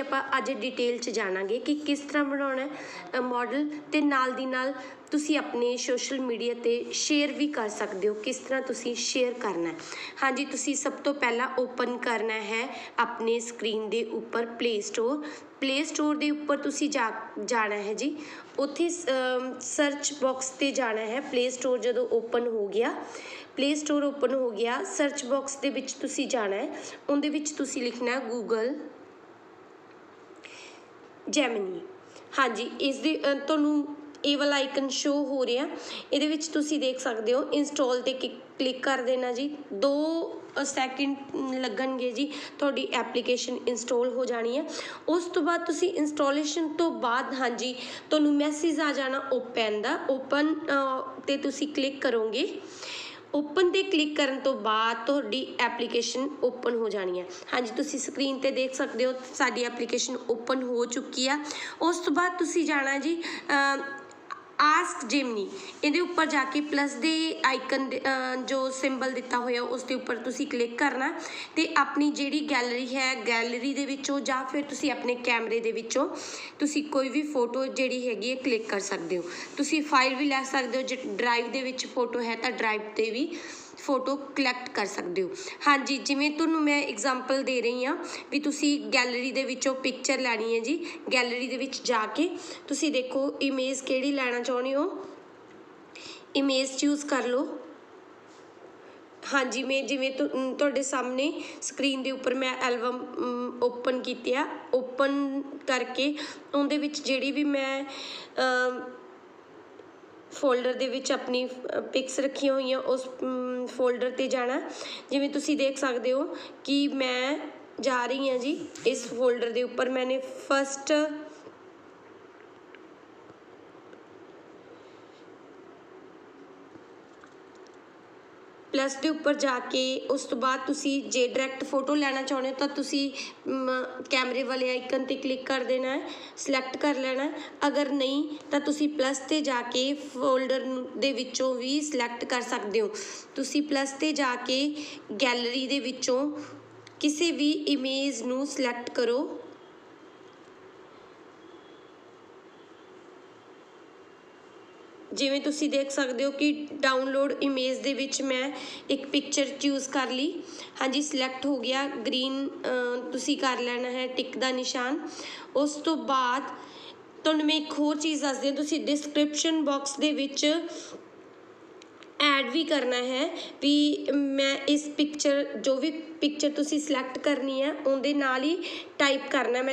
ਆਪਾਂ ਅੱਜ ਡਿਟੇਲ ਚ ਜਾਣਾਂਗੇ ਕਿ ਕਿਸ ਤਰ੍ਹਾਂ ਬਣਾਉਣਾ ਹੈ ਮਾਡਲ ਤੇ ਨਾਲ ਦੀ ਨਾਲ ਤੁਸੀਂ ਆਪਣੇ ਸੋਸ਼ਲ ਮੀਡੀਆ ਤੇ ਸ਼ੇਅਰ ਵੀ ਕਰ ਸਕਦੇ ਹੋ, ਕਿਸ ਤਰ੍ਹਾਂ ਤੁਸੀਂ ਸ਼ੇਅਰ ਕਰਨਾ ਹੈ। ਹਾਂਜੀ, ਤੁਸੀਂ ਸਭ ਤੋਂ ਪਹਿਲਾਂ ਓਪਨ ਕਰਨਾ ਹੈ ਆਪਣੇ ਸਕਰੀਨ ਦੇ ਉੱਪਰ ਪਲੇ ਸਟੋਰ ਪਲੇ ਸਟੋਰ ਦੇ ਉੱਪਰ ਤੁਸੀਂ ਜਾ, ਜਾਣਾ ਹੈ ਜੀ। ਉੱਥੇ ਸਰਚ ਬਾਕਸ ਤੇ ਜਾਣਾ ਹੈ ਪਲੇ ਸਟੋਰ ਜਦੋਂ ਓਪਨ ਹੋ ਗਿਆ। ਪਲੇ ਸਟੋਰ ਓਪਨ ਹੋ ਗਿਆ ਸਰਚ ਬਾਕਸ ਦੇ ਵਿੱਚ ਤੁਸੀਂ ਜਾਣਾ ਹੈ। ਉਹਦੇ ਵਿੱਚ ਤੁਸੀਂ ਲਿਖਣਾ ਗੂਗਲ ਜੈਮਨੀ ਹਾਂਜੀ, ਇਸ ਦੇ ਤੁਹਾਨੂੰ ਇਹ ਵਾਲਾ ਆਈਕਨ ਸ਼ੋ ਹੋ ਰਿਹਾ। ਇਹਦੇ ਵਿੱਚ ਤੁਸੀਂ ਦੇਖ ਸਕਦੇ ਹੋ ਇੰਸਟਾਲ ਤੇ ਕਲਿੱਕ ਕਰ ਦੇਣਾ ਜੀ। ਦੋ ਸੈਕਿੰਡ ਲੱਗਣਗੇ ਜੀ, ਤੁਹਾਡੀ ਐਪਲੀਕੇਸ਼ਨ ਇੰਸਟਾਲ ਹੋ ਜਾਣੀ ਹੈ। ਉਸ ਤੋਂ ਬਾਅਦ ਤੁਸੀਂ ਇੰਸਟਾਲੇਸ਼ਨ ਤੋਂ ਬਾਅਦ, ਹਾਂਜੀ, ਤੁਹਾਨੂੰ ਮੈਸੇਜ ਆ ਜਾਣਾ ਓਪਨ ਦਾ। ਓਪਨ ਤੇ ਤੁਸੀਂ ਕਲਿੱਕ ਕਰੋਗੇ। ਓਪਨ ਤੇ ਕਲਿੱਕ ਕਰਨ ਤੋਂ ਬਾਅਦ ਤੁਹਾਡੀ ਐਪਲੀਕੇਸ਼ਨ ਓਪਨ ਹੋ ਜਾਣੀ ਹੈ। ਹਾਂਜੀ, ਤੁਸੀਂ ਸਕਰੀਨ ਤੇ ਦੇਖ ਸਕਦੇ ਹੋ, ਸਾਡੀ ਐਪਲੀਕੇਸ਼ਨ ਓਪਨ ਹੋ ਚੁੱਕੀ ਆ। ਉਸ ਤੋਂ ਬਾਅਦ ਤੁਸੀਂ ਜਾਣਾ ਜੀ ਆਸਕ ਜਿਮਨੀ ਇਹਦੇ ਉੱਪਰ ਜਾ ਕੇ ਪਲੱਸ ਦੇ ਆਈਕਨ ਜੋ ਸਿੰਬਲ ਦਿੱਤਾ ਹੋਇਆ ਉਸ ਦੇ ਉੱਪਰ ਤੁਸੀਂ ਕਲਿੱਕ ਕਰਨਾ। ਤੇ ਆਪਣੀ ਜਿਹੜੀ ਗੈਲਰੀ ਹੈ ਗੈਲਰੀ ਦੇ ਵਿੱਚੋਂ ਜਾਂ ਫਿਰ ਤੁਸੀਂ ਆਪਣੇ ਕੈਮਰੇ ਦੇ ਵਿੱਚੋਂ ਤੁਸੀਂ ਕੋਈ ਵੀ ਫੋਟੋ ਜਿਹੜੀ ਹੈਗੀ ਹੈ ਕਲਿੱਕ ਕਰ ਸਕਦੇ ਹੋ। ਤੁਸੀਂ ਫਾਈਲ ਵੀ ਲੈ ਸਕਦੇ ਹੋ, ਜੇ ਡਰਾਈਵ ਦੇ ਵਿੱਚ ਫੋਟੋ ਹੈ ਤਾਂ ਡਰਾਈਵ ਤੇ ਵੀ। ਫੋਟੋ ਕਲੈਕਟ ਕਰ ਸਕਦੇ ਹੋ। ਹਾਂਜੀ, ਜਿਵੇਂ ਤੁਹਾਨੂੰ ਮੈਂ ਐਗਜ਼ਾਮਪਲ ਦੇ ਰਹੀ ਹਾਂ ਵੀ ਤੁਸੀਂ ਗੈਲਰੀ ਦੇ ਵਿੱਚੋਂ ਪਿਕਚਰ ਲੈਣੀ ਹੈ ਜੀ ਗੈਲਰੀ ਦੇ ਵਿੱਚ ਜਾ ਕੇ ਤੁਸੀਂ ਦੇਖੋ ਇਮੇਜ ਕਿਹੜੀ ਲੈਣਾ ਚਾਹੁੰਦੇ ਹੋ। ਇਮੇਜ ਚੂਜ਼ ਕਰ ਲਓ। ਹਾਂਜੀ, ਮੈਂ ਜਿਵੇਂ ਤੁ- ਤੁਹਾਡੇ ਸਾਹਮਣੇ ਸਕਰੀਨ ਦੇ ਉੱਪਰ ਮੈਂ ਐਲਬਮ ਓਪਨ ਕੀਤੀ ਆ। ਓਪਨ ਕਰਕੇ ਉਹਦੇ ਵਿੱਚ ਜਿਹੜੀ ਵੀ ਮੈਂ ਫੋਲਡਰ ਦੇ ਵਿੱਚ ਆਪਣੀ ਪਿਕਸ ਰੱਖੀਆਂ ਹੋਈਆਂ, ਉਸ ਫੋਲਡਰ ਤੇ ਜਾਣਾ। ਜਿਵੇਂ ਤੁਸੀਂ ਦੇਖ ਸਕਦੇ ਹੋ ਕਿ ਮੈਂ ਜਾ ਰਹੀ ਹਾਂ ਜੀ, ਇਸ ਫੋਲਡਰ ਦੇ ਉੱਪਰ। ਮੈਨੇ ਫਸਟ ਪਲੱਸ ਦੇ ਉੱਪਰ ਜਾ ਕੇ ਉਸ ਤੋਂ ਬਾਅਦ ਤੁਸੀਂ ਜੇ ਡਾਇਰੈਕਟ ਫੋਟੋ ਲੈਣਾ ਚਾਹੁੰਦੇ ਹੋ ਤਾਂ ਤੁਸੀਂ ਕੈਮਰੇ ਵਾਲੇ ਆਈਕਨ ਤੇ ਕਲਿੱਕ ਕਰ ਦੇਣਾ ਹੈ ਸਿਲੈਕਟ ਕਰ ਲੈਣਾ ਅਗਰ ਨਹੀਂ, ਤਾਂ ਤੁਸੀਂ ਪਲੱਸ ਤੇ ਜਾ ਕੇ ਫੋਲਡਰ ਦੇ ਵਿੱਚੋਂ ਵੀ ਸਿਲੈਕਟ ਕਰ ਸਕਦੇ ਹੋ। ਤੁਸੀਂ ਪਲੱਸ ਤੇ ਜਾ ਕੇ ਗੈਲਰੀ ਦੇ ਵਿੱਚੋਂ ਕਿਸੇ ਵੀ ਇਮੇਜ ਨੂੰ ਸਿਲੈਕਟ ਕਰੋ। ਜਿਵੇਂ ਤੁਸੀਂ ਦੇਖ ਸਕਦੇ ਹੋ ਕਿ ਡਾਊਨਲੋਡ ਇਮੇਜ ਦੇ ਵਿੱਚ ਮੈਂ ਇੱਕ ਪਿਕਚਰ ਚੂਜ਼ ਕਰ ਲਈ। ਹਾਂਜੀ ਸਿਲੈਕਟ ਹੋ ਗਿਆ। ਗ੍ਰੀਨ ਤੁਸੀਂ ਕਰ ਲੈਣਾ ਹੈ ਟਿਕ ਦਾ ਨਿਸ਼ਾਨ। ਉਸ ਤੋਂ ਬਾਅਦ ਤੁਹਾਨੂੰ ਮੈਂ ਇੱਕ ਹੋਰ ਚੀਜ਼ ਦੱਸਦੀ ਹਾਂ ਤੁਸੀਂ ਡਿਸਕ੍ਰਿਪਸ਼ਨ ਬਾਕਸ ਦੇ ਵਿੱਚ ਐਡ ਵੀ ਕਰਨਾ ਹੈ ਵੀ ਮੈਂ ਇਸ ਪਿਕਚਰ ਜੋ ਵੀ ਪਿਕਚਰ ਤੁਸੀਂ ਸਿਲੈਕਟ ਕਰਨੀ ਹੈ, ਉਹਦੇ ਨਾਲ ਹੀ ਟਾਈਪ ਕਰਨਾ ਮੈਂ